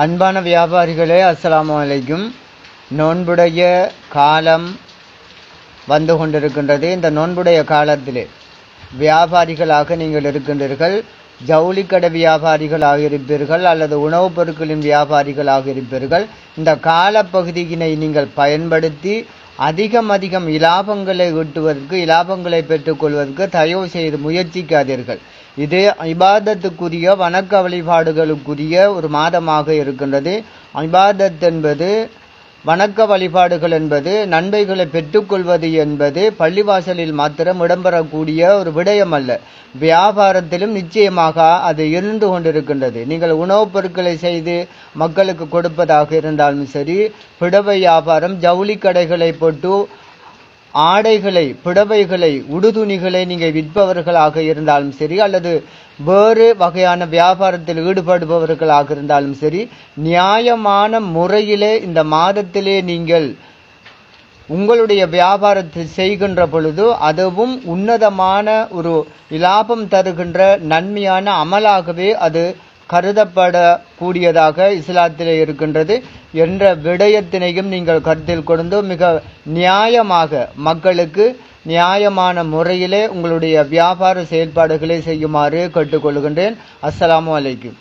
அன்பான வியாபாரிகளே அஸ்ஸலாமு அலைக்கும். நோன்புடைய காலம் வந்து கொண்டிருக்கின்றது. இந்த நோன்புடைய காலத்திலே வியாபாரிகளாக நீங்கள் இருக்கின்றீர்கள். ஜவுளிக்கடை வியாபாரிகளாக இருப்பீர்கள் அல்லது உணவுப் பொருட்களின் வியாபாரிகளாக இருப்பீர்கள். இந்த காலப்பகுதியினை நீங்கள் பயன்படுத்தி அதிகம் அதிகம் இலாபங்களை ஈட்டுவதற்கு இலாபங்களை பெற்றுக்கொள்வதற்கு தயவு செய்து முயற்சிக்காதீர்கள். இது இபாதத்துக்குரிய வணக்க வழிபாடுகளுக்குரிய ஒரு மாதமாக இருக்கின்றது. இபாதத் என்பது வணக்க வழிபாடுகள் என்பது நன்மைகளை பெற்றுக்கொள்வது என்பது பள்ளிவாசலில் மாத்திரம் இடம்பெறக்கூடிய ஒரு விடயம் அல்ல வியாபாரத்திலும் நிச்சயமாக அது இருந்து கொண்டிருக்கின்றது. நீங்கள் உணவுப் பொருட்களை செய்து மக்களுக்கு கொடுப்பதாக இருந்தாலும் சரி பிடவை வியாபாரம் ஜவுளி கடைகளை போட்டு ஆடைகளை புடவைகளை உடுதுணிகளை நீங்கள் விற்பவர்களாக இருந்தாலும் சரி அல்லது வேறு வகையான வியாபாரத்தில் ஈடுபடுபவர்களாக இருந்தாலும் சரி நியாயமான முறையிலே இந்த மாதத்திலே நீங்கள் உங்களுடைய வியாபாரத்தை செய்கின்ற பொழுது அதுவும் உன்னதமான ஒரு இலாபம் தருகின்ற நன்மையான அமலாகவே அது கருதப்படக்கூடியதாக இஸ்லாத்தில் இருக்கின்றது என்ற விடயத்தினையும் நீங்கள் கருத்தில் கொண்டு மிக நியாயமாக மக்களுக்கு நியாயமான முறையிலே உங்களுடைய வியாபார செயல்பாடுகளை செய்யுமாறு கேட்டுக்கொள்கின்றேன். அஸ்ஸலாமு அலைக்கும்.